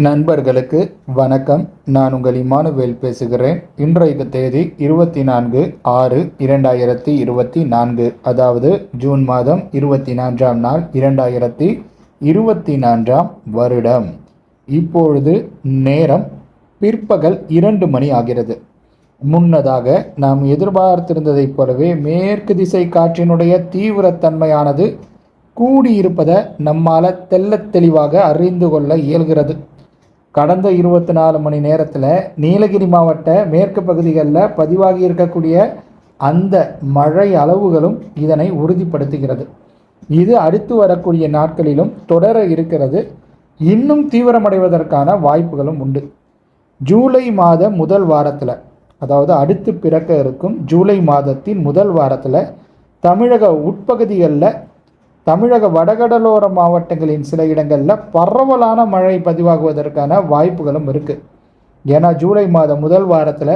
நண்பர்களுக்கு வணக்கம். நான் உங்கள் இமானுவேல் பேசுகிறேன். இன்றைக்கு தேதி இருபத்தி நான்கு ஆறு இரண்டாயிரத்தி இருபத்தி நான்கு அதாவது ஜூன் மாதம் இருபத்தி நான்காம் நாள் இரண்டாயிரத்தி இருபத்தி நான்காம் வருடம். இப்பொழுது நேரம் பிற்பகல் இரண்டு மணி ஆகிறது. முன்னதாக நாம் எதிர்பார்த்திருந்ததைப் போலவே மேற்கு திசை காற்றினுடைய தீவிரத்தன்மையானது கூடியிருப்பதை நம்மால் தெள்ளத் தெளிவாக அறிந்து கொள்ள இயல்கிறது. கடந்த இருபத்தி நாலு மணி நேரத்தில் நீலகிரி மாவட்ட மேற்கு பகுதிகளில் பதிவாகி இருக்கக்கூடிய அந்த மழை அளவுகளும் இதனை உறுதிப்படுத்துகிறது. இது அடுத்து வரக்கூடிய நாட்களிலும் தொடர இருக்கிறது. இன்னும் தீவிரமடைவதற்கான வாய்ப்புகளும் உண்டு. ஜூலை மாத முதல் வாரத்தில் அதாவது அடுத்து பிறக்க இருக்கும் ஜூலை மாதத்தின் முதல் வாரத்தில் தமிழக உட்பகுதிகளில் தமிழக வடகடலோர மாவட்டங்களின் சில இடங்களில் பரவலான மழை பதிவாகுவதற்கான வாய்ப்புகளும் இருக்குது ஏன்னா ஜூலை மாதம் முதல் வாரத்தில்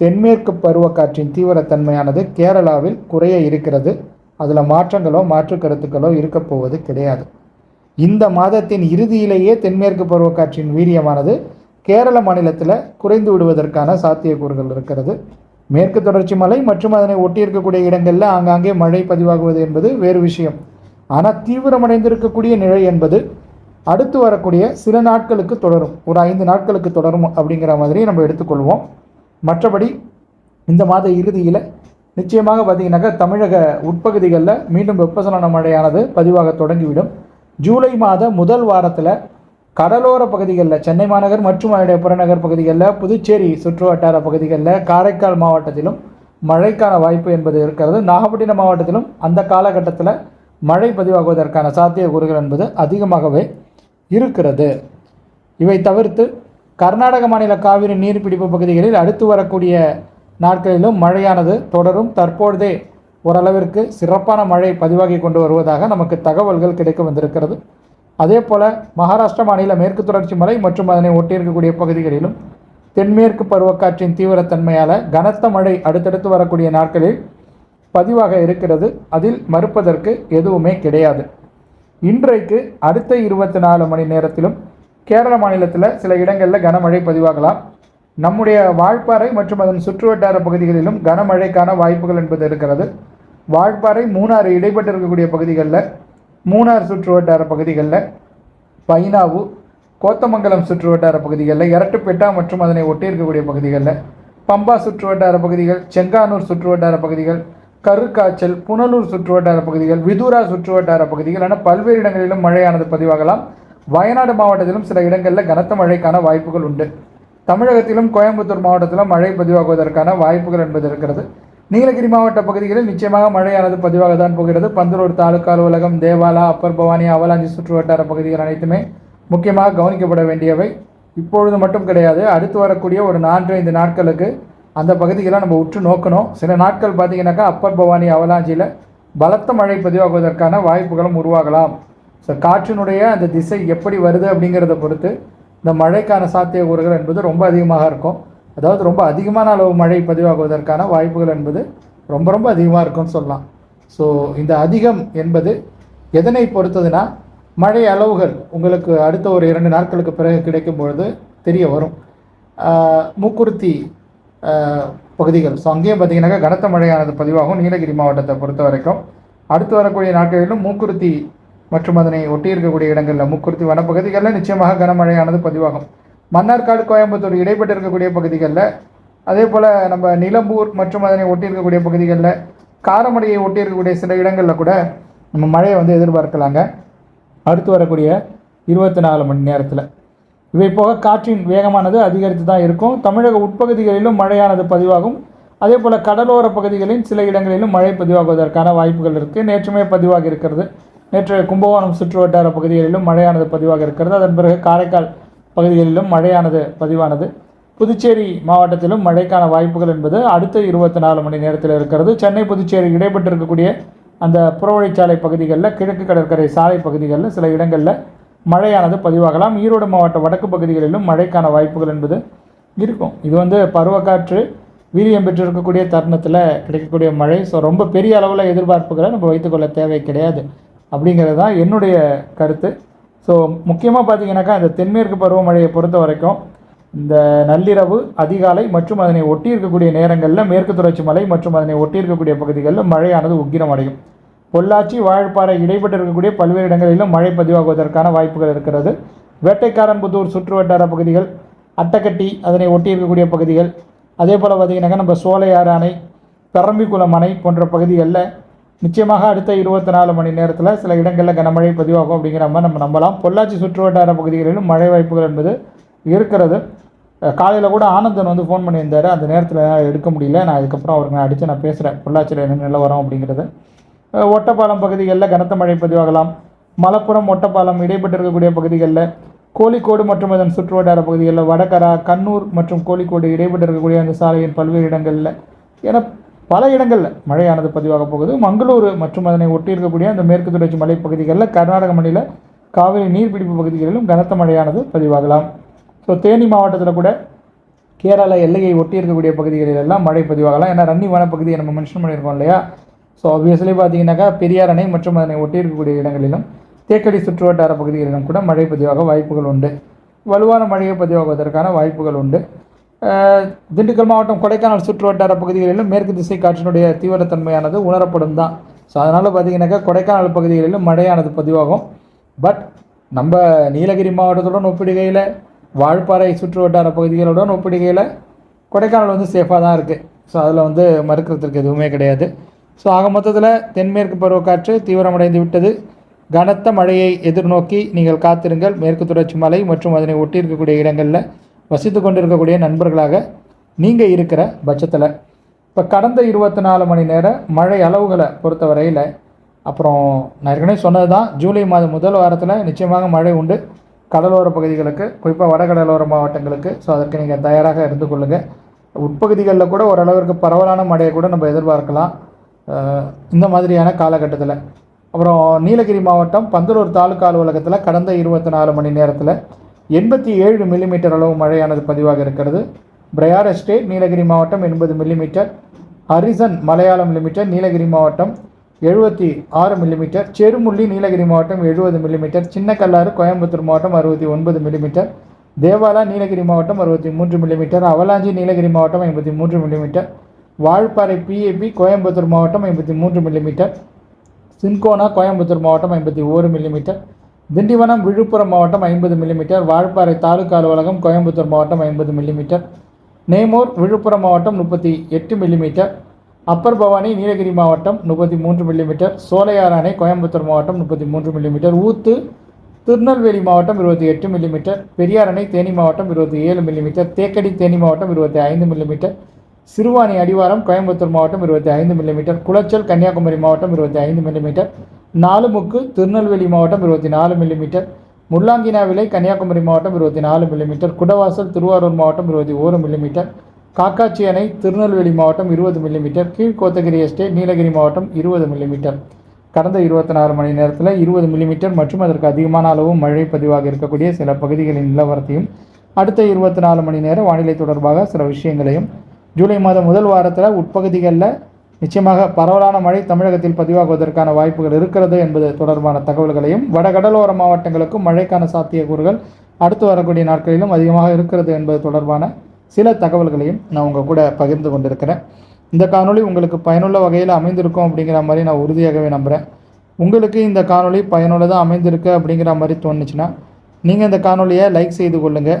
தென்மேற்கு பருவக்காற்றின் தீவிரத்தன்மையானது கேரளாவில் குறைய இருக்கிறது. அதில் மாற்றங்களோ மாற்று கருத்துக்களோ இருக்க போவது கிடையாது. இந்த மாதத்தின் இறுதியிலேயே தென்மேற்கு பருவக்காற்றின் வீரியமானது கேரள மாநிலத்தில் குறைந்து விடுவதற்கான சாத்தியக்கூறுகள் இருக்கிறது. மேற்கு தொடர்ச்சி மலை மற்றும் அதனை ஒட்டி இருக்கக்கூடிய இடங்களில் ஆங்காங்கே மழை பதிவாகுவது என்பது வேறு விஷயம். ஆனால் தீவிரமடைந்திருக்கக்கூடிய நிலை என்பது அடுத்து வரக்கூடிய சில நாட்களுக்கு தொடரும். ஒரு ஐந்து நாட்களுக்கு தொடரும் அப்படிங்கிற மாதிரி நம்ம எடுத்துக்கொள்வோம். மற்றபடி இந்த மாத இறுதியில் நிச்சயமாக பார்த்தீங்கன்னாக்கா தமிழக உட்பகுதிகளில் மீண்டும் வெப்பசலன மழையானது பதிவாக தொடங்கிவிடும். ஜூலை மாத முதல் வாரத்தில் கடலோர பகுதிகளில் சென்னை மாநகர் மற்றும் அதனுடைய புறநகர் பகுதிகளில் புதுச்சேரி சுற்று வட்டார பகுதிகளில் காரைக்கால் மாவட்டத்திலும் மழைக்கான வாய்ப்பு என்பது இருக்கிறது. நாகப்பட்டினம் மாவட்டத்திலும் அந்த காலகட்டத்தில் மழை பதிவாகுவதற்கான சாத்தியக்கூறுகள் என்பது அதிகமாகவே இருக்கிறது. இவை தவிர்த்து கர்நாடக மாநில காவிரி நீர்பிடிப்பு பகுதிகளில் அடுத்து வரக்கூடிய நாட்களிலும் மழையானது தொடரும். தற்பொழுதே ஓரளவிற்கு சிறப்பான மழை பதிவாகி கொண்டு வருவதாக நமக்கு தகவல்கள் கிடைக்க வந்திருக்கிறது. அதே போல் மகாராஷ்டிரா மாநில மேற்கு தொடர்ச்சி மலை மற்றும் அதனை ஒட்டியிருக்கக்கூடிய பகுதிகளிலும் தென்மேற்கு பருவக்காற்றின் தீவிரத்தன்மையால் கனத்த மழை அடுத்தடுத்து வரக்கூடிய நாட்களில் பதிவாக இருக்கிறது. அதில் மறுப்பதற்கு எதுவுமே கிடையாது. இன்றைக்கு அடுத்த இருபத்தி நாலு மணி நேரத்திலும் கேரள மாநிலத்தில் சில இடங்களில் கனமழை பதிவாகலாம். நம்முடைய வால்பாறை மற்றும் அதன் சுற்றுவட்டார பகுதிகளிலும் கனமழைக்கான வாய்ப்புகள் என்பது இருக்கிறது. வால்பாறை மூணாறு இடைப்பட்டு இருக்கக்கூடிய பகுதிகளில் மூணார் சுற்றுவட்டார பகுதிகளில் பைனாவு கோத்தமங்கலம் சுற்றுவட்டார பகுதிகளில் இரட்டுப்பேட்டா மற்றும் அதனை ஒட்டி இருக்கக்கூடிய பகுதிகளில் பம்பா சுற்றுவட்டார பகுதிகள் செங்கானூர் சுற்றுவட்டார பகுதிகள் கருக்காய்ச்சல் புனலூர் சுற்றுவட்டார பகுதிகள் விதூரா சுற்றுவட்டார பகுதிகள் என பல்வேறு இடங்களிலும் மழையானது பதிவாகலாம். வயநாடு மாவட்டத்திலும் சில இடங்களில் கனத்த மழைக்கான வாய்ப்புகள் உண்டு. தமிழகத்திலும் கோயம்புத்தூர் மாவட்டத்திலும் மழை பதிவாகுவதற்கான வாய்ப்புகள் என்பது இருக்கிறது. நீலகிரி மாவட்ட பகுதிகளில் நிச்சயமாக மழையானது பதிவாக தான் போகிறது. பந்தலூர் தாலுக்கா அலுவலகம் தேவாலா அப்பர் பவானி அவலாஞ்சி சுற்றுவட்டார பகுதிகள் அனைத்துமே முக்கியமாக கவனிக்கப்பட வேண்டியவை. இப்பொழுது மட்டும் கிடையாது அடுத்து வரக்கூடிய ஒரு நான்கு ஐந்து நாட்களுக்கு அந்த பகுதிகளை நம்ம உற்று நோக்கணும். சில நாட்கள் பார்த்தீங்கன்னாக்கா அப்பர் பவானி அவலாஞ்சியில் பலத்த மழை பதிவாகுவதற்கான வாய்ப்புகளும் உருவாகலாம். ஸோ காற்றினுடைய அந்த திசை எப்படி வருது அப்படிங்கிறத பொறுத்து இந்த மழைக்கான சாத்தியக்கூறுகள் என்பது ரொம்ப அதிகமாக இருக்கும். அதாவது ரொம்ப அதிகமான அளவு மழை பதிவாகுவதற்கான வாய்ப்புகள் என்பது ரொம்ப ரொம்ப அதிகமாக இருக்கும்னு சொல்லலாம். ஸோ இந்த அதிகம் என்பது எதனை பொறுத்ததுன்னா மழை அளவுகள் உங்களுக்கு அடுத்த ஒரு இரண்டு நாட்களுக்கு பிறகு கிடைக்கும் பொழுது தெரிய வரும். மூக்குருத்தி பகுதிகள். ஸோ அங்கேயும் பார்த்தீங்கன்னாக்கா கனத்த மழையானது பதிவாகும். நீலகிரி மாவட்டத்தை பொறுத்த வரைக்கும். அடுத்து வரக்கூடிய நாட்களிலும் மூக்குருத்தி மற்றும் அதனை ஒட்டி இருக்கக்கூடிய இடங்களில் மூக்குருத்தி வனப்பகுதிகளில் நிச்சயமாக கனமழையானது பதிவாகும். மன்னார்காடு கோயம்புத்தூர் இடைப்பட்டு இருக்கக்கூடிய பகுதிகளில் அதே போல் நம்ம நிலம்பூர் மற்றும் அதனை ஒட்டி இருக்கக்கூடிய பகுதிகளில் காரமடையை ஒட்டி இருக்கக்கூடிய சில இடங்களில் கூட நம்ம மழையை வந்து எதிர்பார்க்கலாங்க. அடுத்து வரக்கூடிய இருபத்தி நாலு மணி நேரத்தில். இவை போக காற்றின் வேகமானது அதிகரித்து தான் இருக்கும். தமிழக உட்பகுதிகளிலும் மழையானது பதிவாகும். அதே போல் கடலோர பகுதிகளின் சில இடங்களிலும் மழை பதிவாகுவதற்கான வாய்ப்புகள் இருக்குது நேற்றுமே பதிவாகி இருக்கிறது. நேற்று கும்பகோணம் சுற்றுவட்டார பகுதிகளிலும் மழையானது பதிவாக இருக்கிறது. அதன் பிறகு காரைக்கால் பகுதிகளிலும் மழையானது பதிவானது. புதுச்சேரி மாவட்டத்திலும் மழைக்கான வாய்ப்புகள் என்பது அடுத்த இருபத்தி நாலு மணி நேரத்தில் இருக்கிறது. சென்னை புதுச்சேரி இடைப்பட்டிருக்கக்கூடிய அந்த புறவழிச்சாலை பகுதிகளில் கிழக்கு கடற்கரை சாலை பகுதிகளில் சில இடங்களில் மழையானது பதிவாகலாம். ஈரோடு மாவட்ட வடக்கு பகுதிகளிலும் மழைக்கான வாய்ப்புகள் என்பது இருக்கும். இது வந்து பருவக்காற்று வீரியம் பெற்றிருக்கக்கூடிய தருணத்தில் கிடைக்கக்கூடிய மழை. ஸோ ரொம்ப பெரிய அளவில் எதிர்பார்ப்புகளை நம்ம வைத்துக்கொள்ள தேவை கிடையாது. அப்படிங்கிறது தான் என்னுடைய கருத்து. ஸோ முக்கியமாக பார்த்தீங்கன்னாக்கா இந்த தென்மேற்கு பருவமழையை பொறுத்த வரைக்கும் இந்த நள்ளிரவு அதிகாலை மற்றும் அதனை ஒட்டி இருக்கக்கூடிய நேரங்களில் மேற்கு தொடர்ச்சி மலை மற்றும் அதனை ஒட்டி இருக்கக்கூடிய பகுதிகளில் மழையானது உக்கிரமடையும். பொள்ளாச்சி வாழப்பாறை இடைப்பட்டு இருக்கக்கூடிய பல்வேறு இடங்களிலும் மழை பதிவாகுவதற்கான வாய்ப்புகள் இருக்கிறது. வேட்டைக்காரன்புத்தூர் சுற்று வட்டார பகுதிகள் அட்டக்கட்டி அதனை ஒட்டி இருக்கக்கூடிய பகுதிகள் அதே போல் பார்த்திங்கனாக்கா நம்ம சோலையாறு அணை பெரம்பிக்குளம் அணை போன்ற பகுதிகளில் நிச்சயமாக அடுத்த இருபத்தி நாலு மணி நேரத்தில் சில இடங்களில் கனமழை பதிவாகும் அப்படிங்கிற மாதிரி நம்ம நம்பலாம். பொள்ளாச்சி சுற்று வட்டார பகுதிகளிலும் மழை வாய்ப்புகள் என்பது இருக்கிறது. காலையில் கூட ஆனந்தன் வந்து ஃபோன் பண்ணியிருந்தார். அந்த நேரத்தில் எடுக்க முடியல. நான் அதுக்கப்புறம் அவருக்கு நான் அடித்து நான் பேசுகிறேன் பொள்ளாச்சியில் என்ன நிலவரம் அப்படிங்கிறது. ஒட்டப்பாலம் பகுதிகளில் கனத்த மழை பதிவாகலாம். மலப்புரம் ஒட்டப்பாலம் இடைப்பட்டு இருக்கக்கூடிய பகுதிகளில் கோழிக்கோடு மற்றும் அதன் சுற்றுவட்டார பகுதிகளில் வடகரா கண்ணூர் மற்றும் கோழிக்கோடு இடைப்பட்டு இருக்கக்கூடிய அந்த சாலையின் பல்வேறு இடங்களில். என பல இடங்களில் மழையானது பதிவாக போகுது. மங்களூரு மற்றும் அதனை ஒட்டி இருக்கக்கூடிய அந்த மேற்கு தொடர்ச்சி மலைப்பகுதிகளில் கர்நாடக மாநில காவிரி நீர்பிடிப்பு பகுதிகளிலும் கனத்த மழையானது பதிவாகலாம். ஸோ தேனி மாவட்டத்தில் கூட கேரளா எல்லையை ஒட்டி இருக்கக்கூடிய பகுதிகளிலெல்லாம் மழை பதிவாகலாம். ஏன்னா ரன்னி வனப்பகுதியை நம்ம மென்ஷன் பண்ணியிருக்கோம் இல்லையா? ஸோ ஆப்வியஸ்லி பார்த்தீங்கன்னாக்கா பெரியார் அணை மற்றும் அதனை ஒட்டி இருக்கக்கூடிய இடங்களிலும் தேக்கடி சுற்றுவட்டார பகுதிகளிலும் கூட மழை பதிவாக வாய்ப்புகள் உண்டு. வலுவான மழையை பதிவாகுவதற்கான வாய்ப்புகள் உண்டு. திண்டுக்கல் மாவட்டம் கொடைக்கானல் சுற்றுவட்டார பகுதிகளிலும் மேற்கு திசை காற்றினுடைய தீவிரத்தன்மையானது உணரப்படும் தான். ஸோ அதனால் பார்த்தீங்கன்னாக்கா கொடைக்கானல் பகுதிகளிலும் மழையானது பதிவாகும். பட் நம்ம நீலகிரி மாவட்டத்துடன் ஒப்பிடுகையில் வாழ்பாறை சுற்றுவட்டார பகுதிகளுடன் ஒப்பிடுகையில் கொடைக்கானல் வந்து சேஃபாக தான் இருக்குது ஸோ அதில் வந்து மறுக்கிறதுக்கு எதுவுமே கிடையாது. ஸோ ஆக மொத்தத்தில் தென்மேற்கு பருவக்காற்று தீவிரமடைந்து விட்டது கனத்த மழையை எதிர்நோக்கி நீங்கள் காத்திருங்கள். மேற்கு தொடர்ச்சி மலை மற்றும் அதனை ஒட்டி இருக்கக்கூடிய இடங்களில் வசித்து கொண்டிருக்கக்கூடிய நண்பர்களாக நீங்கள் இருக்கிற பட்சத்தில். இப்போ கடந்த இருபத்தி நாலு மணி நேர மழை அளவுகளை பொறுத்தவரையில் அப்புறம் நான் ஏற்கனவே சொன்னது தான் ஜூலை மாதம் முதல் வாரத்தில் நிச்சயமாக மழை உண்டு. கடலோர பகுதிகளுக்கு குறிப்பாக வடகடலோர மாவட்டங்களுக்கு. ஸோ அதற்கு நீங்கள் தயாராக இருந்து கொள்ளுங்கள் உட்பகுதிகளில் கூட ஓரளவிற்கு பரவலான மழையை கூட நம்ம எதிர்பார்க்கலாம். இந்த மாதிரியான காலகட்டத்தில். அப்புறம் நீலகிரி மாவட்டம் பந்தலூர் தாலுக்கா அலுவலகத்தில் கடந்த இருபத்தி நாலு மணி நேரத்தில் எண்பத்தி ஏழு மில்லிமீட்டர் அளவு மழையானது பதிவாக இருக்கிறது. பிரயார் எஸ்டேட் நீலகிரி மாவட்டம் எண்பது millimetre Harrison Malayalam limited Nilgiri மாவட்டம் எழுபத்தி ஆறு மில்லிமீட்டர் செருமுள்ளி நீலகிரி மாவட்டம் எழுபது மில்லிமீட்டர் சின்னக்கல்லாறு கோயம்புத்தூர் மாவட்டம் அறுபத்தி ஒன்பது மில்லிமீட்டர் தேவாலா நீலகிரி மாவட்டம் அறுபத்தி மூன்று மில்லிமீட்டர் அவலாஞ்சி நீலகிரி மாவட்டம் ஐம்பத்தி மூன்று மில்லிமீட்டர் வால்பாறை பிஏபி கோயம்புத்தூர் மாவட்டம் ஐம்பத்தி மூன்று மில்லிமீட்டர் சின்கோனா கோயம்புத்தூர் மாவட்டம் ஐம்பத்தி ஓரு மில்லிமீட்டர் திண்டிவனம் விழுப்புரம் மாவட்டம் ஐம்பது மில்லிமீட்டர் வால்பாறை தாலுகா அலுவலகம் கோயம்புத்தூர் மாவட்டம் ஐம்பது மில்லிமீட்டர் நேமூர் விழுப்புரம் மாவட்டம் முப்பத்தி எட்டு மில்லிமீட்டர் அப்பர் பவானி நீலகிரி மாவட்டம் முப்பத்தி மூன்று மில்லிமீட்டர் சோலையார் அணை கோயம்புத்தூர் மாவட்டம் முப்பத்தி மூன்று மில்லிமீட்டர் ஊத்து திருநெல்வேலி மாவட்டம் இருபத்தி எட்டு மில்லிமீட்டர் பெரியார் அணை தேனி மாவட்டம் இருபத்தி ஏழு மில்லிமீட்டர் தேக்கடி தேனி மாவட்டம் இருபத்தி ஐந்து மில்லிமீட்டர் சிறுவாணி அடிவாரம் கோயம்புத்தூர் மாவட்டம் இருபத்தி ஐந்து மில்லிமீட்டர் குளச்சல் கன்னியாகுமரி மாவட்டம் இருபத்தி ஐந்து மில்லிமீட்டர் நாலுமுக்கு திருநெல்வேலி மாவட்டம் இருபத்தி நாலு மில்லிமீட்டர் முள்ளாங்கினாவிலை கன்னியாகுமரி மாவட்டம் இருபத்தி நாலு மில்லிமீட்டர் குடவாசல் திருவாரூர் மாவட்டம் இருபத்தி ஓரு மில்லிமீட்டர் காக்காச்சி அணை திருநெல்வேலி மாவட்டம் இருபது மில்லிமீட்டர் கீழ்கோத்தகிரி எஸ்டேட் நீலகிரி மாவட்டம் இருபது மில்லிமீட்டர். கடந்த இருபத்தி நாலு மணி நேரத்தில் இருபது மில்லிமீட்டர் மற்றும் அதற்கு அதிகமான அளவு மழை பதிவாக இருக்கக்கூடிய சில பகுதிகளின் நிலவரத்தையும் அடுத்த இருபத்தி நாலு மணி நேர வானிலை தொடர்பாக சில விஷயங்களையும் ஜூலை மாதம் முதல் வாரத்தில் உட்பகுதிகளில் நிச்சயமாக பரவலான மழை தமிழகத்தில் பதிவாகுவதற்கான வாய்ப்புகள் இருக்கிறது என்பது தொடர்பான தகவல்களையும் வடகடலோர மாவட்டங்களுக்கும் மழைக்கான சாத்தியக்கூறுகள் அடுத்து வரக்கூடிய நாட்களிலும் அதிகமாக இருக்கிறது என்பது தொடர்பான சில தகவல்களையும் நான் உங்கள் கூட பகிர்ந்து கொண்டிருக்கிறேன். இந்த காணொளி உங்களுக்கு பயனுள்ள வகையில் அமைந்திருக்கும் அப்படிங்கிற மாதிரி நான் உறுதியாகவே நம்புகிறேன் உங்களுக்கு இந்த காணொளி பயனுள்ளதாக அமைந்திருக்கு அப்படிங்கிற மாதிரி தோணுச்சுன்னா நீங்கள் இந்த காணொலியை லைக் செய்து கொள்ளுங்கள்